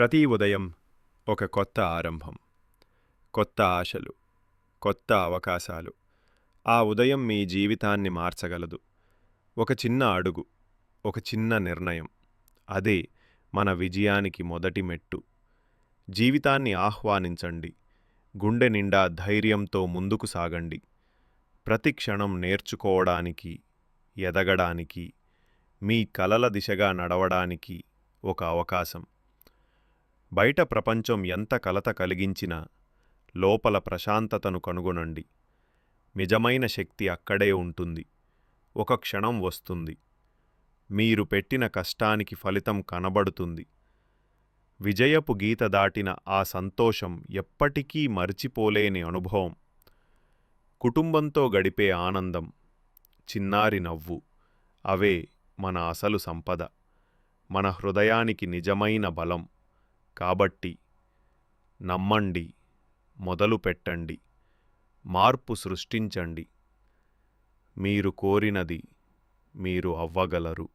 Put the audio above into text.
ప్రతి ఉదయం ఒక కొత్త ఆరంభం కొత్త ఆశలు కొత్త అవకాశాలు. ఆ ఉదయం మీ జీవితాన్ని మార్చగలదు. ఒక చిన్న అడుగు ఒక చిన్న నిర్ణయం. అదే మన విజయానికి మొదటి మెట్టు. జీవితాన్ని ఆహ్వానించండి. గుండె నిండా ధైర్యంతో ముందుకు సాగండి. ప్రతి క్షణం నేర్చుకోవడానికి ఎదగడానికి మీ కలల దిశగా నడవడానికి ఒక అవకాశం. బయట ప్రపంచం ఎంత కలత కలిగించినా లోపల ప్రశాంతతను కనుగొనండి. నిజమైన శక్తి అక్కడే ఉంటుంది. ఒక క్షణం వస్తుంది. మీరు పెట్టిన కష్టానికి ఫలితం కనబడుతుంది. విజయపు గీత దాటిన ఆ సంతోషం ఎప్పటికీ మర్చిపోలేని అనుభవం. కుటుంబంతో గడిపే ఆనందం చిన్నారి నవ్వు అవే మన అసలు సంపద. మన హృదయానికి నిజమైన బలం. కాబట్టి నమ్మండి మొదలు పెట్టండి మార్పు సృష్టించండి. మీరు కోరినది మీరు అవ్వగలరు.